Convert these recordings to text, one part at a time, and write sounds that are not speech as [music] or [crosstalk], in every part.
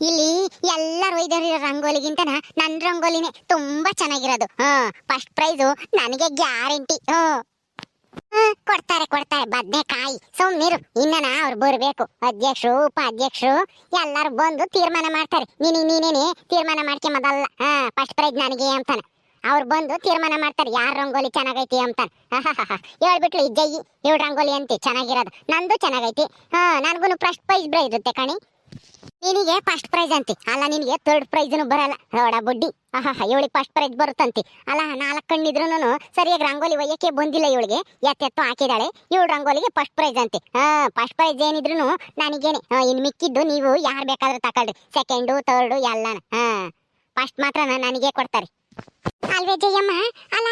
ಇಲ್ಲಿ ಎಲ್ಲರೂ ಒಯ್ದೋರಿರೋ ರಂಗೋಲಿಗಿಂತನ. ನನ್ನ ರಂಗೋಲಿನೇ ತುಂಬಾ ಚೆನ್ನಾಗಿರೋದು. ಹಾ ಫಸ್ಟ್ ಪ್ರೈಸು ನನಗೆ ಗ್ಯಾರಂಟಿ. ಹ್ಮ್, ಕೊಡ್ತಾರೆ ಕೊಡ್ತಾರೆ. ಬದ್ನೆಕಾಯಿ. ಸುಮ್ಮನಿರು ಇನ್ನನ ಅವ್ರು ಬರಬೇಕು. ಅಧ್ಯಕ್ಷರು ಉಪಾಧ್ಯಕ್ಷರು ಎಲ್ಲರೂ ಬಂದು ತೀರ್ಮಾನ ಮಾಡ್ತಾರೆ. ನೀನು ನೀನೇನೆ ತೀರ್ಮಾನ ಮಾಡ್ಕೊಂಬದಲ್ಲ ಹಾ ಫಸ್ಟ್ ಪ್ರೈಸ್ ನನಗೆ ಅಂತಾನೆ. ಅವ್ರು ಬಂದು ತೀರ್ಮಾನ ಮಾಡ್ತಾರೆ. ಯಾರ ರಂಗೋಲಿ ಚೆನ್ನಾಗೈತಿ ಅಂತ ಹೇಳ್ಬಿಟ್ಲು ಈ ಜೈ. ಇವಳು ರಂಗೋಲಿ ಅಂತ ಚೆನ್ನಾಗಿರೋದು. ನಂದು ಚೆನ್ನಾಗೈತಿ. ಹಾ ನನಗೂ ಫಸ್ಟ್ ಪ್ರೈಸ್ ಇರುತ್ತೆ ಕಣಿ. ನಿನಗೆ ಫಸ್ಟ್ ಪ್ರೈಸ್ ಅಂತೆ. ಅಲ್ಲ, ನಿನಗೆ ಥರ್ಡ್ ಪ್ರೈಸ್ನು ಬರಲ್ಲ. ನೋಡ ಬುಡ್ಡಿ. ಆಹಾ ಇವಳಿಗೆ ಫಸ್ಟ್ ಪ್ರೈಸ್ ಬರುತ್ತಂತೆ. ಅಲ್ಲ, ನಾಲ್ಕು ಕಣ್ಣಿದ್ರು ಸರಿಯಾಗಿ ರಂಗೋಲಿ ಒಯ್ಯಕ್ಕೆ ಬಂದಿಲ್ಲ ಇವಳಿಗೆ. ಎತ್ತೆತ್ತು ಹಾಕಿದಾಳೆ. ಇವಳು ರಂಗೋಲಿಗೆ ಫಸ್ಟ್ ಪ್ರೈಸ್ ಅಂತೆ. ಹಾ ಫಸ್ಟ್ ಪ್ರೈಸ್ ಏನಿದ್ರು ನನಗೇನೆ. ಇನ್ನು ಇನ್ ಮಿಕ್ಕಿದ್ದು ನೀವು ಯಾರು ಬೇಕಾದ್ರೂ ತಗೊಳ್ರಿ ಸೆಕೆಂಡು ಥರ್ಡು ಎಲ್ಲಾನ. ಹಾ ಫಸ್ಟ್ ಮಾತ್ರ ನನಗೆ ಕೊಡ್ತಾರೆ. ಅಲ್ವೇ ಜಯಮ್ಮ? ಅಲ್ಲ,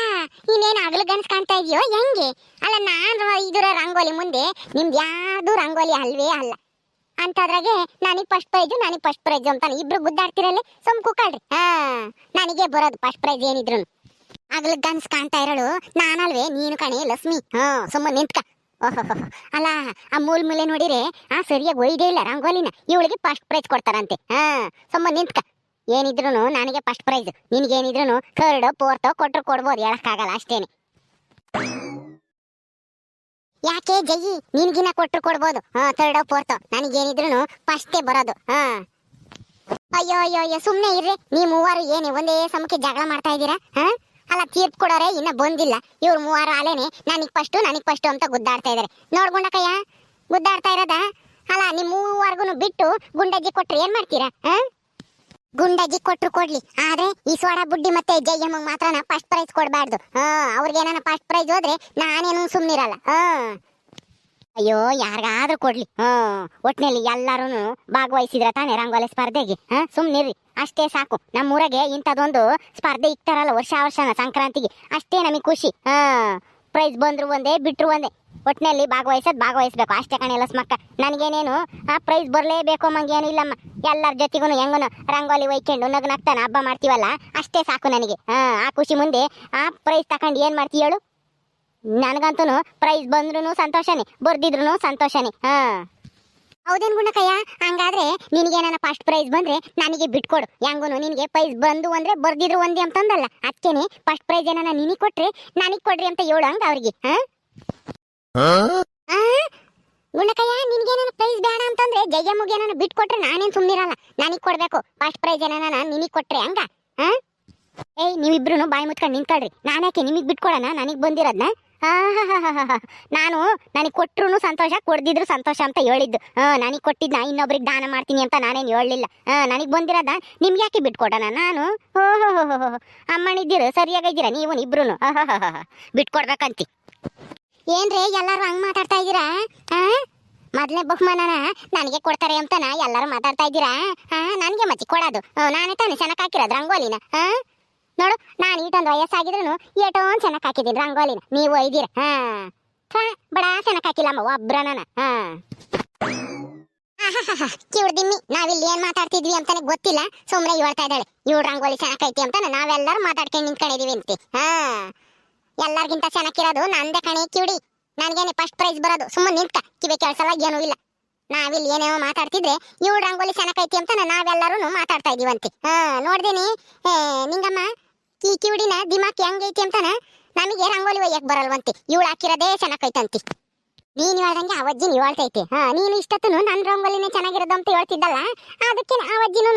ಇನ್ನೇನು ಹಗಲು ಗನ್ಸ್ ಕಾಣ್ತಾ ಇದೆಯೋ? ಹೆಂಗೆ? ಅಲ್ಲ, ನಾನು ಇದರ ರಂಗೋಲಿ ಮುಂದೆ ನಿಮ್ದು ಯಾವುದು ರಂಗೋಲಿ ಅಲ್ವೇ ಅಲ್ಲ. ಅಂತದ್ರಾಗೆ ನನಗೆ ಫಸ್ಟ್ ಪ್ರೈಜ್ ನನಗೆ ಫಸ್ಟ್ ಪ್ರೈಜ್ ಅಂತಾನೆ. ಇಬ್ರು ಗುದ್ದಾಡ್ತಿರಲ್ಲ? ಸುಮ್ ಕೂಕಳ್ರಿ. ಹಾ, ನನಗೆ ಬರೋದು ಫಸ್ಟ್ ಪ್ರೈಜ್ ಏನಿದ್ರು ಆಗ್ಲ ಗನ್ಸ್ ಕಾಣ್ತಾ ಇರಳು. ನಾನಲ್ವೇ? ನೀನು ಕಣೆ, ಲಕ್ಷ್ಮಿ. ಹಾ ಸುಮ್ಮ ನಿಂತ್ಕ. ಅಲ್ಲ, ಆ ಮೂಲ್ ಮೂಲೆ ನೋಡಿರೆ, ಆ ಸರಿಯಾಗಿ ಒಯ್ದೇ ಇಲ್ಲ ರಂಗೋಲಿನ. ಇವಳಿಗೆ ಫಸ್ಟ್ ಪ್ರೈಜ್ ಕೊಡ್ತಾರಂತೆ. ಹಾ ಸುಮ್ಮ ನಿಂತ್ಕ. ಏನಿದ್ರು ನನಗೆ ಫಸ್ಟ್ ಪ್ರೈಜ್ ನಿನಗೇನಿದ್ರು ಥರ್ಡ್ ಫೋರ್ತ್ ಕೊಟ್ರು ಕೊಡ್ಬೋದು, ಹೇಳಕ್ಕಾಗಲ್ಲ, ಅಷ್ಟೇನೆ. ಯಾಕೆ ಜಯಿ ನಿನ್ಗಿನ ಕೊಟ್ರು ಕೊಡ್ಬೋದು. ಹಾ ಥರ್ಡ್ ಫೋರ್ತ್ ನನಗೇನಿದ್ರು ಫಸ್ಟೇ ಬರೋದು. ಹಾ. ಅಯ್ಯೋ ಅಯ್ಯೋ ಅಯ್ಯೋ ಸುಮ್ಮನೆ ಇರ್ರಿ. ನೀವು ಮೂವರು ಏನೇ ಒಂದೇ ಸಮಕ್ಕೆ ಜಗಳ ಮಾಡ್ತಾ ಇದ್ದೀರಾ? ಹಾ? ಅಲ್ಲ, ತೀರ್ಪು ಕೊಡೋರೆ ಇನ್ನ ಬಂದಿಲ್ಲ. ಇವ್ರು ಮೂವರು ಅಲೇನೆ ನನಗ್ ಫಸ್ಟು ನನಗ್ ಫಸ್ಟು ಅಂತ ಗುದ್ದಾಡ್ತಾ ಇದಾರೆ. ನೋಡ್ಕೊಂಡಕ್ಕಯ್ಯ ಗುದ್ದಾಡ್ತಾ ಇರೋದಾ? ಅಲ್ಲ ನಿಮ್ಮ ಮೂವರ್ಗು ಬಿಟ್ಟು ಗುಂಡಜ್ಜಿ ಕೊಟ್ರೆ ಏನ್ ಮಾಡ್ತೀರಾ? ಹಾ? ಗುಂಡಜ್ಜಿ ಕೊಟ್ರು ಕೊಡ್ಲಿ. ಆದ್ರೆ ಈ ಸೋಡಾ ಬುಡ್ಡಿ ಮತ್ತೆ ಜಯಮ್ಮ ಮಾತ್ರ ಫಸ್ಟ್ ಪ್ರೈಸ್ ಕೊಡಬಾರ್ದು. ಅವ್ರಿಗೆ ಏನಾನ ಫಸ್ಟ್ ಪ್ರೈಸ್ ಹೋದ್ರೆ ನಾನೇನು ಸುಮ್ನಿರಲ್ಲ. ಹಾ. ಅಯ್ಯೋ, ಯಾರಿಗಾದ್ರೂ ಕೊಡ್ಲಿ. ಹ್ಮ್ ಒಟ್ನಲ್ಲಿ ಎಲ್ಲಾರು ಭಾಗವಹಿಸಿದ್ರ ತಾನೇ ರಂಗೋಲಿ ಸ್ಪರ್ಧೆಗೆ. ಹಾ ಸುಮ್ನಿರಿ ಅಷ್ಟೇ ಸಾಕು. ನಮ್ಮೂರಾಗೆ ಇಂಥದ್ದೊಂದು ಸ್ಪರ್ಧೆ ಇಕ್ತಾರಲ್ಲ ವರ್ಷ ವರ್ಷನ ಸಂಕ್ರಾಂತಿಗೆ. ಅಷ್ಟೇ ನಮಗೆ ಖುಷಿ. ಹಾ ಪ್ರೈಸ್ ಬಂದ್ರು ಒಂದೇ, ಬಿಟ್ರು ಒಂದೇ. ಒಟ್ನಲ್ಲಿ ಭಾಗವಹಿಸೋದು ಭಾಗವಹಿಸ್ಬೇಕು. ಅಷ್ಟೇ ಕಣೆ ಲಸ್ಮಕ್ಕ ನನಗೇನೇನು? ಆ ಪ್ರೈಸ್ ಬರಲೇಬೇಕು ಮಂಗೇನಿಲ್ಲಮ್ಮ ಎಲ್ಲರ ಜೊತೆಗೂ ಹೆಂಗನು ರಂಗೋಲಿ ಒಯ್ಕೊಂಡು ನಗು ನಗ್ತಾನೆ ಹಬ್ಬ ಮಾಡ್ತೀವಲ್ಲ, ಅಷ್ಟೇ ಸಾಕು ನನಗೆ. ಹಾಂ ಆ ಖುಷಿ ಮುಂದೆ ಆ ಪ್ರೈಸ್ ತಗೊಂಡು ಏನು ಮಾಡ್ತೀಯ ಹೇಳು? ನನಗಂತೂ ಪ್ರೈಸ್ ಬಂದ್ರೂ ಸಂತೋಷನೇ ಬರ್ದಿದ್ರು ಸಂತೋಷನೇ. ಹಾಂ ಹೌದೇನು ಗುಣಕಯ್ಯ ಹಂಗಾದ್ರೆ ನಿನಗೆ ನನ್ನ ಫಸ್ಟ್ ಪ್ರೈಸ್ ಬಂದ್ರೆ ನನಗೆ ಬಿಟ್ಕೊಡು. ಹೆಂಗೂ ನಿನಗೆ ಪ್ರೈಸ್ ಬಂದು ಅಂದ್ರೆ ಬರ್ದಿದ್ರು ಒಂದೇ ಅಂತಂದಲ್ಲ. ಅದಕ್ಕೇನೆ ಫಸ್ಟ್ ಪ್ರೈಸ್ ಏನಾನ ನಿನಗೆ ಕೊಟ್ಟರೆ ನನಗೆ ಕೊಡ್ರಿ ಅಂತ ಹೇಳು ಹಂಗೆ ಅವ್ರಿಗೆ. ಹಾ ಆ? ಗುಣಕಯ್ಯ ನಿನ್ಗೆ ಏನಾನ ಪ್ರೈಸ್ ಬೇಡ ಅಂತಂದ್ರೆ ಜಯ್ಯಮ್ಮಗೆ ಏನಾನ ಬಿಟ್ಕೊಟ್ರೆ ನಾನೇನ್ ಸುಮ್ನಿರಲ್ಲ. ನನಗೆ ಕೊಡ್ಬೇಕು. ಫಸ್ಟ್ ಪ್ರೈಸ್ ಏನಾನ ನಿನಗೆ ಕೊಟ್ರೆ ಹಂಗ? ಹಾ ಏಯ್ ನೀವಿಬ್ರು ಬಾಯಿ ಮುಚ್ಕೊಂಡು ನಿಂತ್ಕೊಳ್ರಿ. ನಾನ್ಯಾಕೆ ನಿಮಗೆ ಬಿಟ್ಕೊಡೋಣ ನನಗೆ ಬಂದಿರೋದ್ನ? ಆಹಾಹಾಹಾಹಾ. ನಾನು ನನಗೆ ಕೊಟ್ರು ಸಂತೋಷ, ಕೊಡ್ದಿದ್ರು ಸಂತೋಷ ಅಂತ ಹೇಳಿದ್ದು. ನನಗೆ ಕೊಟ್ಟಿದ್ನ ಇನ್ನೊಬ್ರಿಗೆ ದಾನ ಮಾಡ್ತೀನಿ ಅಂತ ನಾನೇನ್ ಹೇಳಲಿಲ್ಲ. ನನಗೆ ಬಂದಿರೋದ ನಿಮ್ಗೆ ಯಾಕೆ ಬಿಟ್ಕೊಡೋಣ ನಾನು? ಓಹೋ ಅಮ್ಮನಿದ್ದೀರ ಸರಿಯಾಗಿದ್ದೀರಾ ನೀವು ಇಬ್ರು ಬಿಟ್ಕೊಡ್ಬೇಕಂತಿ. ಏನ್ರಿ ಎಲ್ಲರೂ ಹಂಗ್ ಮಾತಾಡ್ತಾ ಇದ್ದೀರಾ? ಆ? ಮೊದಲನೇ ಬಹುಮಾನನ ನನಗೆ ಕೊಡ್ತಾರೆ ಅಂತನ ಎಲ್ಲರೂ ಮಾತಾಡ್ತಾ ಇದ್ದೀರಾ? ಹಾ ನನಗೆ ಮತ್ತೆ ಕೊಡೋದು. ನಾನೇ ತಾನೇ ಚೆನ್ನಾಗಿ ಹಾಕಿರೋದು ರಂಗೋಲಿನ. ಹಾ ನೋಡು, ನಾನು ಈಟೊಂದು ವಯಸ್ಸಾಗಿದ್ರು ಏಟೊಂದು ಚೆನ್ನಾಗಿ ಹಾಕಿದ್ದೀನಿ ರಂಗೋಲಿನ. ನೀವು ಒಯ್ದಿರ. ಹಾ ಬಡ ಚೆನ್ನಾಗಿ ಹಾಕಿಲ್ಲಮ್ಮ ಒಬ್ರನ ಹಾ ಕಿವ್ದಿಮ್ಮಿ ನಾವಿಲ್ಲಿ ಏನ್ ಮಾತಾಡ್ತಿದ್ವಿ ಅಂತಾನೆ ಗೊತ್ತಿಲ್ಲ. ಸುಮ್ನೆ ಹೇಳ್ತಾ ಇದ್ದಾಳೆ ಇವ್ರ ರಂಗೋಲಿ ಚೆನ್ನಾಗೈತಿ ಅಂತ ನಾವೆಲ್ಲರೂ ಮಾತಾಡ್ಕೊಂಡು ನಿಂತ್ಕೊಂಡಿದೀವಿ ಅಂತೆ. ಹಾ ಎಲ್ಲರಿಗಿಂತ ಚೆನ್ನಾಗಿರೋದು ನಂದೇ ಕಣೆ, ಕಿವಿಡಿ. ನನಗೇನೆ ಫಸ್ಟ್ ಪ್ರೈಸ್ ಬರೋದು. ಸುಮ್ಮನೆ ನಿಂತ ಕಿವಿ ಕೇಳಿಸಲ್ಲ ಏನೂ ಇಲ್ಲ. ನಾವಿಲ್ಲಿ ಏನೇನೋ ಮಾತಾಡ್ತಿದ್ರೆ ಇವ್ಳು ರಂಗೋಲಿ ಚೆನ್ನಾಗೈತಿ ಅಂತ ನಾವೆಲ್ಲರೂ ಮಾತಾಡ್ತಾ ಇದೀವಂತೆ. ಹಾ, ನೋಡ್ದೇನಿ. ನಿಂಗಮ್ಮ ಈ ಕಿವಿಡಿನ ದಿಮಾಕ್ ಹೆಂಗೈತಿ ಅಂತಾನೆ ನಮಗೆ ರಂಗೋಲಿ ಒಯ್ಯಕ್ ಬರಲ್ವಂತೆ. ಇವಳು ಹಾಕಿರೋದೇ ಚೆನ್ನಾಗೈತಂತಿ ನೀನು ಹೇಳ್ದಂಗೆ ಅವಜ್ಜಿ ಇವಾಳ್ತೈತಿ ಹಾ, ನೀನು ಇಷ್ಟೊತ್ತು ನನ್ನ ರಂಗೋಲಿನೇ ಚೆನ್ನಾಗಿರೋದು ಅಂತ ಹೇಳ್ತಿದ್ದಲ್ಲ ಅದಕ್ಕೆ ಅವಜ್ಜಿನೂ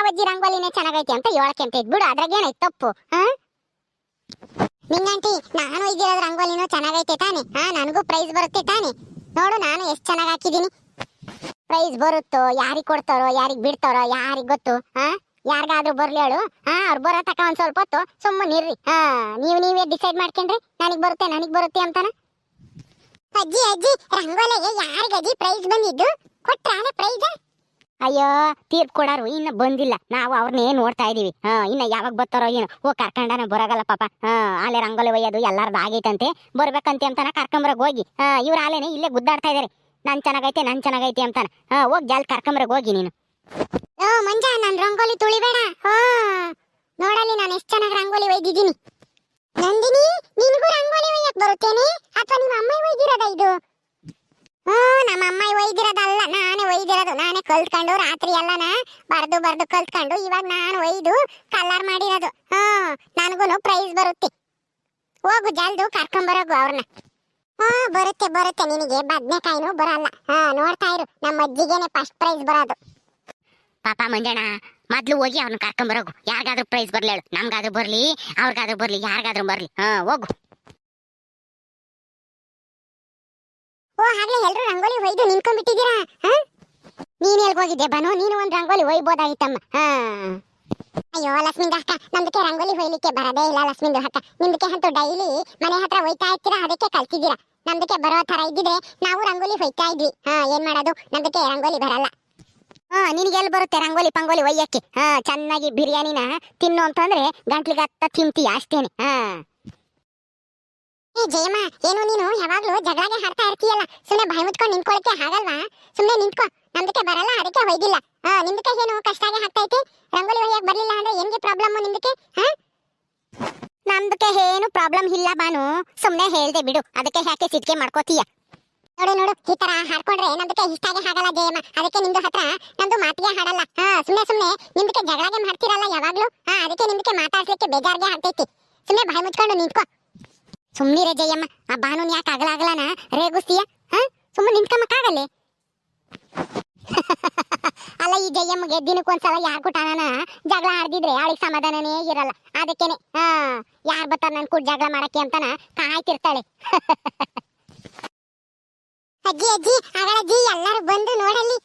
ಅವಜ್ಜಿ ರಂಗೋಲಿನೇ ಚೆನ್ನಾಗೈತಿ ಅಂತ ಹೇಳ್ಕೊಂತ ಅಂತ ಬಿಡು ಅದ್ರಾಗ ಏನೈತಿ ತಪ್ಪು? ಹಾ? ನಿಂಗಂಟಿ, ನಾನು ಇದ್ದಿರೋದು ರಂಗೋಲಿನೂ ಚೆನ್ನಾಗೈತೆ ತಾನೆ? ಹಾ, ನನಗೂ ಪ್ರೈಸ್ ಬರುತ್ತೆ ತಾನೆ? ನೋಡು, ನಾನು ಎಷ್ಟು ಚೆನ್ನಾಗಿ ಹಾಕಿದ್ದೀನಿ. ಪ್ರೈಸ್ ಬರುತ್ತೋ, ಯಾರಿಗ್ ಕೊಡ್ತಾರೋ, ಯಾರಿಗ್ ಬಿಡ್ತಾರೋ, ಯಾರಿಗ್ ಗೊತ್ತು? ಹಾ, ಯಾರಿಗಾದ್ರೂ ಬರ್ಲಿ ಹೇಳು. ಹಾ, ಅವ್ರು ಬರೋ ತಕ ಒಂದ್ ಸ್ವಲ್ಪ ಹೊತ್ತು ಸುಮ್ಮನೆ ಇರ್ರಿ. ಹಾ, ನೀವು ನೀವೇ ಡಿಸೈಡ್ ಮಾಡ್ಕೊಂಡ್ರಿ. ನನಗೆ ಬರುತ್ತೆ ನನಗೆ ಬರುತ್ತೆ ಅಂತಾನ? ಅಜ್ಜಿ ಅಜ್ಜಿ, ರಂಗೋಲಿಗೆ ಯಾರಿಗಜ್ಜಿ ಪ್ರೈಸ್ ಬಂದಿದ್ದು? ಕೊಟ್ರಾನೆ ಪ್ರೈಸ್ ಅಯ್ಯೋ, ತೀರ್ಪು ಕೊಡೋರು ಇನ್ನು ಬಂದಿಲ್ಲ. ನಾವು ಅವ್ರನ್ನೇ ನೋಡ್ತಾ ಇದೀವಿ? ಹಾ, ಇನ್ನ ಯಾವಾಗ ಬರ್ತಾರೋ ಏನು. ಓ, ಕರ್ಕೊಂಡನ ಬರೋಗಲ್ಲ ಪಾಪ. ಹಾ, ಆಲೆ ರಂಗೋಲಿ ಒಯ್ಯೋದು ಎಲ್ಲಾರ್ದು ಆಗೈತಂತೆ. ಬರ್ಬೇಕಂತೆ ಅಂತಾನ ಕರ್ಕೊಂಬರಗ್ ಹೋಗಿ. ಹಾ, ಇವ್ರ ಆಲೇನೆ ಇಲ್ಲೇ ಗುದ್ದಾಡ್ತಾ ಇದಾರೆ. ನನ್ ಚೆನ್ನಾಗೈತೆ ನನ್ ಚೆನ್ನಾಗೈತೆ ಅಂತಾನ. ಹಾ, ಹೋಗಿ ಜಲ್ ಕರ್ಕೊಂಬರಗ್ ಹೋಗಿ ನೀನು. ಓ, ಮಂಜ, ನನ್ ರಂಗೋಲಿ ತುಳಿಬೇಡ. ಹಾ ನೋಡಲಿ ನಾನು ಎಷ್ಟು ಚೆನ್ನಾಗಿ ರಂಗೋಲಿ ಒಯ್ದಿದ್ದೀನಿ. ನಂದಿನಿ, ನಿನಗೂ ರಂಗೋಲಿ ಒಯ್ಯಕ್ ಬರುತ್ತೇನೆ? ಅಥವಾ ನಿಮ್ಮ ಅಮ್ಮ ಒಯ್ದಿರೋದ ಇದು? ನಮ್ಮ ಅಮ್ಮ ಒಯ್ದಿರೋದಲ್ಲ, ನಾನೇ ಒಯ್ದಿರೋದು. ನಾನೇ ಕಲ್ತ್ಕೊಂಡು ರಾತ್ರಿ ಎಲ್ಲನ ಬರ್ದು ಬರ್ದು ಕಲ್ತ್ಕೊಂಡು ಇವಾಗ ನಾನು ಒಯ್ದು ಕಲರ್ ಮಾಡಿರೋದು. ಹಾ ನನಗೂ ಪ್ರೈಸ್ ಬರುತ್ತೆ. ಹೋಗು ಜಲ್ದು ಕರ್ಕೊಂಬರೋಗು ಅವ್ರನ್ನ. ಹಾ ಬರುತ್ತೆ ಬರುತ್ತೆ. ನಿನಗೆ ಬದ್ನೆಕಾಯಿನೂ ಬರಲ್ಲ. ಹಾ ನೋಡ್ತಾ ಇರು, ನಮ್ಮ ಅಜ್ಜಿಗೆನೆ ಫಸ್ಟ್ ಪ್ರೈಸ್ ಬರೋದು. ಪಾಪ ಮಂಜಣ್ಣ, ಮೊದ್ಲು ಹೋಗಿ ಅವ್ರನ್ನ ಕರ್ಕೊಂಬರೋಗು ಯಾರಿಗಾದ್ರೂ ಪ್ರೈಸ್ ಬರ್ಲಿ ಹೇಳು. ನಮ್ಗಾದ್ರೂ ಬರ್ಲಿ, ಅವ್ರಿಗಾದ್ರೂ ಬರ್ಲಿ, ಯಾರಿಗಾದ್ರೂ ಬರ್ಲಿ. ಹಾ ಹೋಗು. ಓ ಹಾಗೆ ಎಲ್ಲರೂ ರಂಗೋಲಿ ಒಯ್ದು ನಿಂತ್ಕೊಂಡ್ಬಿಟ್ಟಿದ್ದೀರಾ? ನೀನ್ ಹೋಗಿದ್ದೆ ಬನು? ನೀನು ಒಂದ್ ರಂಗೋಲಿ ಒಯ್ಬೋದಾಗಿತ್ತಮ್ಮ ಹಾ. ಅಯ್ಯೋ ಲಕ್ಷ್ಮಿಂದ ಅಕ್ಕ ನಮ್ದಕ್ಕೆ ರಂಗೋಲಿ ಹೊಯ್ಲಿಕ್ಕೆ ಬರದೇ ಇಲ್ಲ ಲಕ್ಷ್ಮಿಂದು ಅಕ್ಕ ನಿಮ್ದಕ್ಕೆ ಅಂತೂ ಡೈಲಿ ಮನೆ ಹತ್ರ ಹೋಯ್ತಾ ಇರ್ತೀರಾ? ಅದಕ್ಕೆ ಕಲ್ತಿದ್ದೀರಾ. ನಮ್ದಕ್ಕೆ ಬರೋ ತರ ಇದ್ದಿದ್ರೆ ನಾವು ರಂಗೋಲಿ ಹೊಯ್ತಾ ಇದ್ವಿ. ಹಾ, ಏನ್ ಮಾಡೋದು? ನಮ್ದಕ್ಕೆ ರಂಗೋಲಿ ಬರಲ್ಲ. ಹಾ, ನಿನಗೆ ಎಲ್ಲಿ ಬರುತ್ತೆ ರಂಗೋಲಿ ಪಂಗೋಲಿ ಒಯ್ಯಕ್ಕೆ ಹಾ, ಚೆನ್ನಾಗಿ ಬಿರಿಯಾನಿನ ತಿನ್ನು ಅಂತಂದ್ರೆ ಗಂಟ್ಲಿಗೆ ಹತ್ತ ತಿಂತೀಯ ಅಷ್ಟೇನೆ. ಹಾ. ಏ ಜಯಮ್ಮ, ಏನು ನೀನು? ಯಾವಾಗ್ಲೂ ಜಗಳಗೆ ಹಾಡ್ತಾ ಇರ್ತೀಯಲ್ಲ. ಸುಮ್ಮನೆ ಬಾಯಿ ಮುಚ್ಕೊಂಡು ನಿಂತ್ಕೊಳಕ್ಕೆ ಆಗಲ್ವಾ? ಸುಮ್ಮನೆ ನಿಂತ್ಕೋ. ನಮ್ದಕ್ಕೆ ಬರಲ್ಲ, ಅದಕ್ಕೆ ಒಯ್ದಿಲ್ಲ ಹಾ ನಿಮ್ದಕ್ಕೆ ಏನು ಕಷ್ಟಾಗೆ ಹಾಕ್ತೈತಿ ರಂಗೋಲಿ ಒಯ್ಯಕ್ ಬರ್ಲಿಲ್ಲ ಅಂದ್ರೆ ಹೆಂಗೆ ಪ್ರಾಬ್ಲಮ್ ನಿಮ್ದಕ್ಕೆ, ಹಾ? ನಮ್ದಕ್ಕೆ ಏನು ಪ್ರಾಬ್ಲಮ್ ಇಲ್ಲ ಬಾನು ಸುಮ್ಮನೆ ಹೇಳ್ದೆ ಬಿಡು. ಅದಕ್ಕೆ ಯಾಕೆ ಸಿಟ್ಕೆ ಮಾಡ್ಕೋತೀಯ? ನೋಡು ನೋಡು, ಈ ತರ ಹಾಡ್ಕೊಂಡ್ರೆ ನಮ್ದಕ್ಕೆ ಇಷ್ಟಾಗೆ ಆಗಲ್ಲ ಜಯಮ್ಮ. ಅದಕ್ಕೆ ನಿಮ್ದು ಹತ್ರ ನಮ್ದು ಮಾತಿಗೆ ಹಾಡಲ್ಲ. ಹಾ ಸುಮ್ಮನೆ ಸುಮ್ಮನೆ ನಿಮ್ದಕ್ಕೆ ಜಗಳಗೆ ಮಾಡ್ತಿರಲ್ಲ ಯಾವಾಗ್ಲೂ? ಹಾ, ಅದಕ್ಕೆ ನಿಮ್ದಕ್ಕೆ ಮಾತಾಡ್ಲಿಕ್ಕೆ ಬೇಜಾರ್ಗೆ ಆಗ್ತೈತಿ. ಸುಮ್ಮನೆ ಬಾಯಿ ಮುಚ್ಕೊಂಡು ನಿಂತ್ಕೊ. ಸುಮ್ಮನಿರೆ ಜಯಮ್ಮ. ಆ ಬಾನುನ್ ಯಾಕೆ ಅಗಲನ ರೇಗುಸ್ತೀಯ ಹಾ? ಸುಮ್ಮನೆ ನಿಂತ್ಕೊಂಬಕ್ಕಾಗಲ್ಲೇ [laughs] ಅಲ್ಲ ಈ ಜಯಮ್ಮಗೆ ದಿನಕ್ಕೊಂದ್ಸಲ ಯಾರು ಕುಟಾನ ಜಗಳ ಆಡ್ದಿದ್ರೆ ಅವಳಿಗೆ ಸಮಾಧಾನನೇ ಇರಲ್ಲ. ಅದಕ್ಕೇನೆ. ಹಾ, ಯಾರ್ ಬರ್ತಾರ ನನ್ ಕೂಡ ಜಗಳ ಮಾಡಕ್ಕೆ ಅಂತಾನ ಕಾಯ್ತಿರ್ತಾಳೆ. [laughs] ಅಜ್ಜಿ ಅಜ್ಜಿ ಅಗಳಜ್ಜಿ ಎಲ್ಲರೂ ಬಂದು ನೋಡಲ್ಲಿ.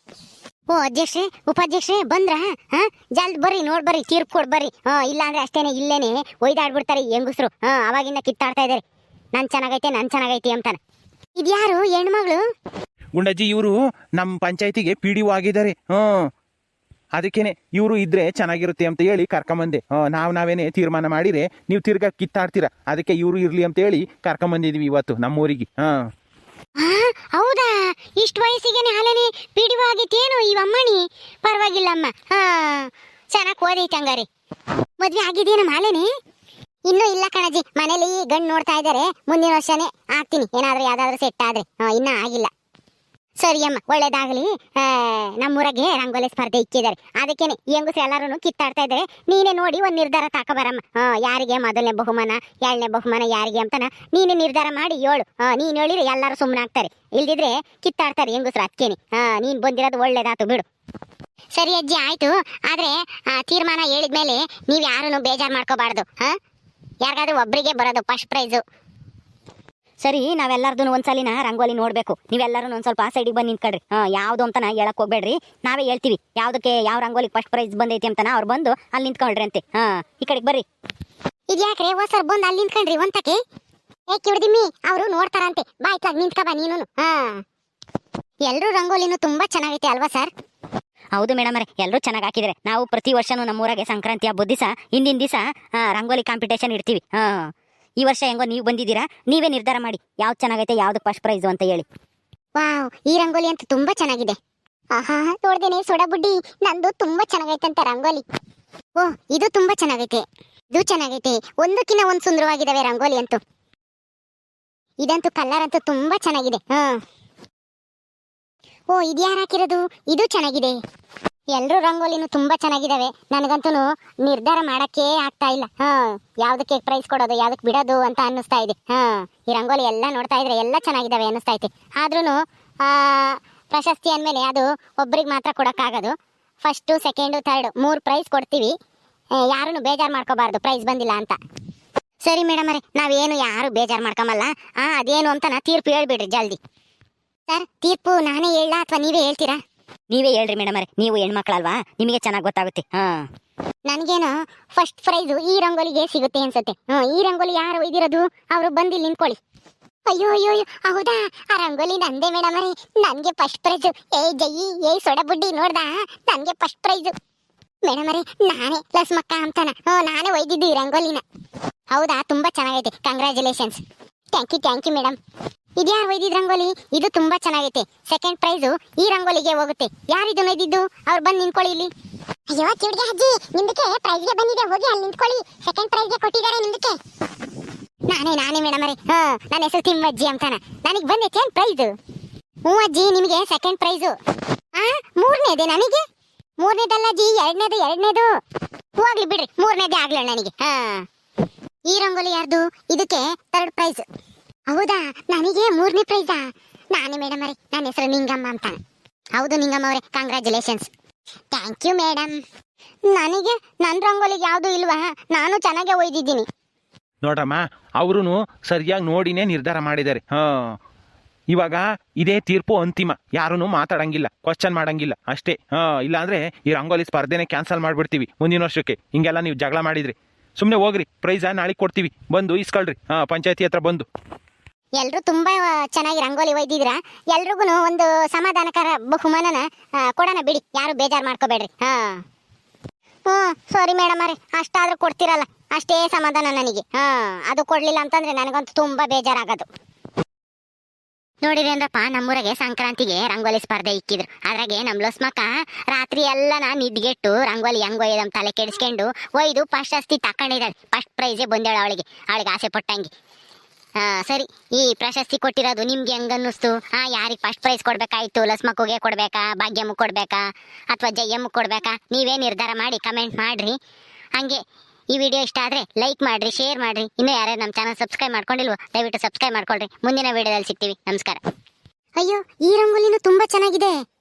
ಓ ಅಧ್ಯಕ್ಷೆ ಉಪಾಧ್ಯಕ್ಷೆ ಬಂದ್ರ? ಹಾ? ಜಲ್ದ್ ಬರ್ರಿ, ನೋಡ್ ಬರ್ರಿ, ತೀರ್ಪು ಕೊಡ್ ಬರ್ರಿ. ಹಾ ಇಲ್ಲ ಅಷ್ಟೇನೆ, ಇಲ್ಲೇನೆ, ಒಯ್ದಾಡ್ಬಿಡ್ತಾರೆ ಹೆಂಗಸ್ರು. ಹಾ, ಅವಾಗಿಂದ ಕಿತ್ತಾಡ್ತಾ ಇದಾರೆ. ನನ್ ಚೆನ್ನಾಗೈತೆ ನನ್ ಚೆನ್ನಾಗೈತಿ ಅಂತಾನೆ. ಇದ್ಯಾರು ಹೆಣ್ಮಗಳು? ಗುಂಡಜ್ಜಿ ಇವರು ನಮ್ಮ ಪಂಚಾಯತಿಗೆ ಪಿ ಡಿ ಒ ಆಗಿದ್ದಾರೆ. ಹ್ಞೂ ಅದಕ್ಕೇನೆ ಇವರು ಇದ್ರೆ ಚೆನ್ನಾಗಿರುತ್ತೆ ಅಂತ ಹೇಳಿ ಕರ್ಕೊಂಬಂದೆ. ನಾವು ನಾವೇನೆ ತೀರ್ಮಾನ ಮಾಡಿರೆ ನೀವು ತಿರ್ಗಾ ಕಿತ್ತಾಡ್ತೀರ? ಅದಕ್ಕೆ ಇವರು ಇರಲಿ ಅಂತ ಹೇಳಿ ಕರ್ಕೊಂಬಂದಿದ್ವಿ ಇವತ್ತು ನಮ್ಮೂರಿಗೆ. ಹಾಂ. ಹೌದಾ? ಇಷ್ಟು ವಯಸ್ಸಿಗೆನೆ ಅಲ್ಲನೆ ಪಿಡಿವ ಏನು ಈ ಅಮ್ಮಣಿ? ಪರವಾಗಿಲ್ಲಮ್ಮ. ಹಾ ಚೆನ್ನಾಗಿ ಓದೈತೆ ಹಂಗಾರೆ. ಮದ್ವೆ ನಮ್ಮ ಮಾಲೇನೆ ಇನ್ನೂ ಇಲ್ಲ ಕಣಜಿ ಮನೇಲಿ ಗಂಡ್ ನೋಡ್ತಾ ಇದ್ದಾರೆ. ಮುಂದಿನ ವರ್ಷನೇ ಆಗ್ತೀನಿ. ಏನಾದ್ರೂ ಯಾವ್ದಾದ್ರು ಸೆಟ್ ಆದ್ರೆ. ಇನ್ನ ಆಗಿಲ್ಲ. ಸರಿ ಅಮ್ಮ, ಒಳ್ಳೇದಾಗಲಿ. ನಮ್ಮೂರಾಗೆ ರಂಗೋಲಿ ಸ್ಪರ್ಧೆ ಇಕ್ಕಿದ್ದಾರೆ. ಅದಕ್ಕೇನೆ ಹೆಂಗಸರು ಎಲ್ಲರೂ ಕಿತ್ತಾಡ್ತಾ ಇದ್ದಾರೆ. ನೀನೇ ನೋಡಿ ಒಂದು ನಿರ್ಧಾರ ತಾಕ ಬರಮ್ಮ. ಯಾರಿಗೆ ಮೊದಲನೇ ಬಹುಮಾನ, ಎರಡನೇ ಬಹುಮಾನ, ಯಾರಿಗೆ ಅಂತನ ನೀನೇ ನಿರ್ಧಾರ ಮಾಡಿ ಹೇಳು. ನೀನು ಹೇಳಿದ್ರೆ ಎಲ್ಲರೂ ಸುಮ್ಮನೆ ಆಗ್ತಾರೆ ಇಲ್ದಿದ್ರೆ ಕಿತ್ತಾಡ್ತಾರೆ ಹೆಂಗಸರು ಅದಕ್ಕೇನೆ ನೀನು ಬಂದಿರೋದು ಒಳ್ಳೇದಾತು ಬಿಡು. ಸರಿ ಅಜ್ಜಿ, ಆಯ್ತು. ಆದ್ರೆ ತೀರ್ಮಾನ ಹೇಳಿದ್ಮೇಲೆ ನೀವ್ ಯಾರನ್ನು ಬೇಜಾರ್ ಮಾಡ್ಕೋಬಾರ್ದು. ಹಾ? ಯಾರಿಗಾದ್ರೂ ಒಬ್ಬರಿಗೆ ಬರೋದು ಫಸ್ಟ್ ಪ್ರೈಸು ಸರಿ ನಾವೆಲ್ಲರದು ಒಂದ್ಸಲಿನ ರಂಗೋಲಿ ನೋಡ್ಬೇಕು. ನೀವೆಲ್ಲರೂ ಒಂದ್ ಸ್ವಲ್ಪ ಆ ಸೈಡಿಗೆ ಬಂದು ನಿಂತ್ಕೊಳ್ರಿ. ಹಾ ಯಾವ್ದು ನಾ ಹೇಳಕ್ ಹೋಗ್ಬೇಡ್ರಿ. ನಾವೇ ಹೇಳ್ತೀವಿ ಯಾವುದಕ್ಕೆ ಯಾವ ರಂಗೋಲಿ ಫಸ್ಟ್ ಪ್ರೈಸ್ ಬಂದೈತಿ ಅಂತನ ಅವ್ರು ಬಂದು ಅಲ್ಲಿ ನಿಂತ್ಕೊಳ್ರಿ ಅಂತೆ. ಹಾ ಈ ಕಡೆಗೆ ಬರ್ರಿ. ಇದ್ಯಾಕ್ರೆ ಸರ್ ಬಂದು ಅಲ್ಲಿ ನಿಂತ್ಕೊಂಡ್ರಿ ಒಂತಕ್ಕೆ ಏ ಕಿಡ್ದಿಮ್ಮಿ ಅವರು ನೋಡ್ತಾರಂತೆ. ಬಾಯ್ತಾಗ ನಿಂತ್ಕ ಬಾ ನೀನು ಹಾ. ಎಲ್ಲರೂ ರಂಗೋಲಿನೂ ತುಂಬಾ ಚೆನ್ನಾಗೈತೆ ಅಲ್ವಾ ಸರ್ ಹೌದು ಮೇಡಮ್ ಅವರೇ, ಎಲ್ಲರೂ ಚೆನ್ನಾಗಿ ಹಾಕಿದ್ರೆ. ನಾವು ಪ್ರತಿ ವರ್ಷನೂ ನಮ್ಮೂರಾಗೆ ಸಂಕ್ರಾಂತಿ ಹಬ್ಬದ ದಿವಸ, ಹಿಂದಿನ ದಿವಸ ರಂಗೋಲಿ ಕಾಂಪಿಟೇಷನ್ ಇಡ್ತೀವಿ. ಹಾಂ. ಈ ವರ್ಷ ಹೆಂಗೋ ನೀವು ಬಂದಿದ್ದೀರಾ, ನೀವೇ ನಿರ್ಧಾರ ಮಾಡಿ, ಯಾವ್ದು ಚೆನ್ನಾಗೈತೆ, ಯಾವ್ದು ಫಸ್ಟ್ ಪ್ರೈಸು ಅಂತ ಹೇಳಿ. ವಾವ್, ಈ ರಂಗೋಲಿ ಅಂತೂ ತುಂಬಾ ಚೆನ್ನಾಗಿದೆ. ಆಹಾ, ನೋಡ್ದೇನೆ ಸೊಡಬುಡ್ಡಿ ನಂದು ತುಂಬಾ ಅಂತ ರಂಗೋಲಿ. ಓ, ಇದು ತುಂಬಾ ಚೆನ್ನಾಗೈತೆ. ಇದು ಚೆನ್ನಾಗೈತೆ. ಒಂದಕ್ಕಿಂತ ಒಂದು ಸುಂದರವಾಗಿದಾವೆ ರಂಗೋಲಿ ಅಂತೂ. ಇದಂತೂ ಕಲರ್ ಅಂತೂ ತುಂಬಾ ಚೆನ್ನಾಗಿದೆ. ಹಾ. ಓ, ಇದು ಯಾರು ಹಾಕಿರೋದು? ಇದು ಚೆನ್ನಾಗಿದೆ. ಎಲ್ಲರೂ ರಂಗೋಲಿನು ತುಂಬಾ ಚೆನ್ನಾಗಿದ್ದಾವೆ ನನಗಂತೂ ನಿರ್ಧಾರ ಮಾಡಕ್ಕೆ ಆಗ್ತಾ ಇಲ್ಲ. ಹಾ, ಯಾವುದಕ್ಕೆ ಪ್ರೈಸ್ ಕೊಡೋದು, ಯಾವುದಕ್ಕೆ ಬಿಡೋದು ಅಂತ ಅನ್ನಿಸ್ತಾ ಇದೆ. ಹಾ, ಈ ರಂಗೋಲಿ ಎಲ್ಲ ನೋಡ್ತಾ ಇದ್ರೆ ಎಲ್ಲ ಚೆನ್ನಾಗಿದ್ದಾವೆ ಅನ್ನಿಸ್ತಾ ಐತೆ. ಆದ್ರೂ ಪ್ರಶಸ್ತಿ ಅಂದಮೇಲೆ ಅದು ಒಬ್ರಿಗೆ ಮಾತ್ರ ಕೊಡೋಕ್ಕಾಗೋದು. ಫಸ್ಟು ಸೆಕೆಂಡು ಥರ್ಡು ಮೂರು ಪ್ರೈಸ್ ಕೊಡ್ತೀವಿ. ಯಾರೂ ಬೇಜಾರು ಮಾಡ್ಕೋಬಾರ್ದು ಪ್ರೈಸ್ ಬಂದಿಲ್ಲ ಅಂತ. ಸರಿ ಮೇಡಮ್ ಅರೇ ನಾವೇನು ಯಾರು ಬೇಜಾರು ಮಾಡ್ಕೊಂಬಲ್ಲ ಹಾಂ ಅದೇನು ಅಂತ ನಾ ತೀರ್ಪು ಹೇಳ್ಬಿಡ್ರಿ ಜಲ್ದಿ. ಸರ್ ತೀರ್ಪು ನಾನೇ ಹೇಳ ಅಥವಾ ನೀವೇ ಹೇಳ್ತೀರಾ? ನೀವೇ ಹೇಳ್ರಿ ಮೇಡಮ್ ಅರೆ ನೀವು ಹೆಣ್ಮಕ್ಳಲ್ವಾ? ನಿಮಗೆ ಚೆನ್ನಾಗಿ ಗೊತ್ತಾಗುತ್ತೆ. ಹಾ. ನನಗೇನು ಫಸ್ಟ್ ಪ್ರೈಸು ಈ ರಂಗೋಲಿಗೆ ಸಿಗುತ್ತೆ ಅನ್ಸುತ್ತೆ. ಹ್ಮ್ ಈ ರಂಗೋಲಿ ಯಾರು ಒಯ್ದಿರೋದು ಅವರು ಬಂದು ಇಲ್ಲಿ ನಿಂತ್ಕೊಳ್ಳಿ. ಅಯ್ಯೋ ಅಯ್ಯೋ ಅಯ್ಯೋ ಹೌದಾ? ಆ ರಂಗೋಲಿ ನಂದೇ ಮೇಡಮ್ ಅರೇ ನನಗೆ ಫಸ್ಟ್ ಪ್ರೈಸ್ ಏ ಜಯಿ ಏ ಸೊಡಬುಡ್ಡಿ ನೋಡ್ದಾ? ನನಗೆ ಫಸ್ಟ್ ಪ್ರೈಸ್ ಮೇಡಮ್ ಅರೇ ನಾನೇ ಲಸ್ಮಕ್ಕ ಅಂತಾನ. ಹ್ಞೂ ನಾನೇ ಒಯ್ದಿದ್ದು ಈ ರಂಗೋಲಿನ. ಹೌದಾ? ತುಂಬಾ ಚೆನ್ನಾಗೈತೆ. Congratulations thank you thank you madam ಇದ್ಯಾರು ಒಯ್ದಿದ್ ರಂಗೋಲಿ? ಇದು ತುಂಬಾ ಚೆನ್ನಾಗೈತೆ. ಸೆಕೆಂಡ್ ಪ್ರೈಸ್ ಈ ರಂಗೋಲಿಗೆ ಹೋಗುತ್ತೆ. ಯಾರಿದು ಒಯ್ದಿದ್ದು? ಅವ್ರು ಬಂದು ನಿಂತ್ಕೊಳ್ಳಿ ಇಲ್ಲಿ. ಅಯ್ಯೋ ಕಿವಿಗೆ ಅಜ್ಜಿ ನಿಮ್ದಕ್ಕೆ ಪ್ರೈಸ್ಗೆ ಬಂದಿದೆ ಹೋಗಿ ಅಲ್ಲಿ ನಿಂತ್ಕೊಳ್ಳಿ. ಸೆಕೆಂಡ್ ಪ್ರೈಸ್ಗೆ ಕೊಟ್ಟಿದ್ದಾರೆ ನಿಮ್ದಕ್ಕೆ ನಾನೇ ನಾನೇ ಮೇಡಮ್ ಅರೆ ಹಾ ನನ್ನ ಹೆಸರು ತಿಮ್ಮಜ್ಜಿ ಅಂತಾನ. ನನಗೆ ಬಂದೈತೆ ಏನ್ ಪ್ರೈಸ್ ಹ್ಞೂ ಅಜ್ಜಿ ನಿಮಗೆ ಸೆಕೆಂಡ್ ಪ್ರೈಸ್ ಆ ಮೂರನೇದೆ ನನಗೆ? ಮೂರನೇದಲ್ಲ ಅಜ್ಜಿ ಎರಡನೇದು ಎರಡನೇದು. ಹೋಗ್ಲಿ ಬಿಡ್ರಿ. ಮೂರನೇದೇ ಆಗ್ಲಿ ನನಗೆ ಹಾ. ಈ ರಂಗೋಲಿ ಯಾರ್ದು? ಇದಕ್ಕೆ ಥರ್ಡ್ ಪ್ರೈಸ್ ಹೌದಾ? ನನಗೆ ಮೂರನೇ ಪ್ರೈಸಾ ನಾನೇ ಮೇಡಮ್ ಅವರೇ, ನನ್ನ ಹೆಸರು ನಿಂಗಮ್ಮ ಅಂತ. ಹೌದು ನಿಂಗಮ್ಮ ಅವರೇ ಕಾಂಗ್ರ್ಯಾಚುಲೇಷನ್ಸ್ ಥ್ಯಾಂಕ್ ಯು ಮೇಡಮ್ ನನಗೆ ನನ್ನ ರಂಗೋಲಿಗೆ ಯಾವುದು ಇಲ್ವಾ? ನಾನು ಚೆನ್ನಾಗೇ ಒಯ್ದಿದ್ದೀನಿ. ನೋಡಮ್ಮ ಅವರು ಸರಿಯಾಗಿ ನೋಡಿನೇ ನಿರ್ಧಾರ ಮಾಡಿದ್ದಾರೆ. ಹಾ. ಇವಾಗ ಇದೇ ತೀರ್ಪು ಅಂತಿಮ. ಯಾರೂ ಮಾತಾಡಂಗಿಲ್ಲ ಕ್ವಶನ್ ಮಾಡಂಗಿಲ್ಲ, ಅಷ್ಟೇ. ಹಾ, ಇಲ್ಲಾಂದ್ರೆ ಈ ರಂಗೋಲಿ ಸ್ಪರ್ಧೆನೇ ಕ್ಯಾನ್ಸಲ್ ಮಾಡಿಬಿಡ್ತೀವಿ ಮುಂದಿನ ವರ್ಷಕ್ಕೆ. ಹಿಂಗೆಲ್ಲ ನೀವು ಜಗಳ ಮಾಡಿದ್ರಿ. ಸುಮ್ಮನೆ ಹೋಗ್ರಿ ಪ್ರೈಸ ನಾಳೆ ಕೊಡ್ತೀವಿ. ಬಂದು ಇಸ್ಕೊಳ್ರಿ ಹಾ, ಪಂಚಾಯತಿ ಹತ್ರ ಬಂದು. ಎಲ್ರು ತುಂಬಾ ಚೆನ್ನಾಗಿ ರಂಗೋಲಿ ಒಯ್ದಿದ್ರ ಎಲ್ರಿಗೂ ಒಂದು ಸಮಾಧಾನಕರ ಬಹುಮಾನನ ಕೊಡೋಣ ಬಿಡಿ. ಯಾರು ಬೇಜಾರು ಮಾಡ್ಕೋಬೇಡ್ರಿ. ಹಾ. ಹ್ಞೂ, ಸಾರಿ ಮೇಡಮ್ ಅರೆ ಅಷ್ಟಾದ್ರೂ ಕೊಡ್ತಿರಲ್ಲ. ಅಷ್ಟೇ ಸಮಾಧಾನ ನನಗೆ. ಹಾ, ಅದು ಕೊಡ್ಲಿಲ್ಲ ಅಂತಂದ್ರೆ ನನಗಂತೂ ತುಂಬಾ ಬೇಜಾರಾಗೋದು. ನೋಡಿರೇನ್ರಪ್ಪ ನಮ್ಮೂರಾಗೆ ಸಂಕ್ರಾಂತಿಗೆ ರಂಗೋಲಿ ಸ್ಪರ್ಧೆ ಇಕ್ಕಿದ್ರು. ಅದ್ರಾಗೆ ನಮ್ಮ ಲೊಸ್ಮಕ್ಕ ರಾತ್ರಿ ಎಲ್ಲ ನಾ ನಿದ್ಗೆಟ್ಟು ರಂಗೋಲಿ ಹೆಂಗ್ ಒಯ್ಯದಮ್ ತಲೆ ಕೆಡಿಸ್ಕೊಂಡು ಒಯ್ದು ಅಸ್ತಿ ತಕೊಂಡಿದ್ದಾಳೆ. ಫಸ್ಟ್ ಪ್ರೈಸೇ ಬಂದೇಳ ಅವಳಿಗೆ. ಅವಳಿಗೆ ಆಸೆ ಪಟ್ಟಂಗೆ. ಸರಿ, ಈ ಪ್ರಶಸ್ತಿ ಕೊಟ್ಟಿರೋದು ನಿಮ್ಗೆ ಹೆಂಗ ಅನ್ನಿಸ್ತು? ಆ, ಯಾರಿಗೆ ಫಸ್ಟ್ ಪ್ರೈಸ್ ಕೊಡ್ಬೇಕಾಯ್ತು? ಲಸ್ಮಕ್ಕುಗೆ ಕೊಡ್ಬೇಕಾ? ಭಾಗ್ಯಮ್ಮ ಕೊಡ್ಬೇಕಾ? ಅಥವಾ ಜಯಮ್ಮ ಕೊಡ್ಬೇಕಾ? ನೀವೇ ನಿರ್ಧಾರ ಮಾಡಿ ಕಮೆಂಟ್ ಮಾಡ್ರಿ. ಹಂಗೆ ಈ ವಿಡಿಯೋ ಇಷ್ಟ ಆದ್ರೆ ಲೈಕ್ ಮಾಡ್ರಿ ಶೇರ್ ಮಾಡ್ರಿ. ಇನ್ನೂ ಯಾರ್ಯಾರು ನಮ್ಮ ಚಾನಲ್ ಸಬ್ಸ್ಕ್ರೈಬ್ ಮಾಡ್ಕೊಂಡಿಲ್ವೋ, ದಯವಿಟ್ಟು ಸಬ್ಸ್ಕ್ರೈಬ್ ಮಾಡ್ಕೊಳ್ರಿ. ಮುಂದಿನ ವಿಡಿಯೋದಲ್ಲಿ ಸಿಗ್ತೀವಿ. ನಮಸ್ಕಾರ. ಅಯ್ಯೋ, ಈ ರಂಗೋಲಿನೂ ತುಂಬಾ ಚೆನ್ನಾಗಿದೆ.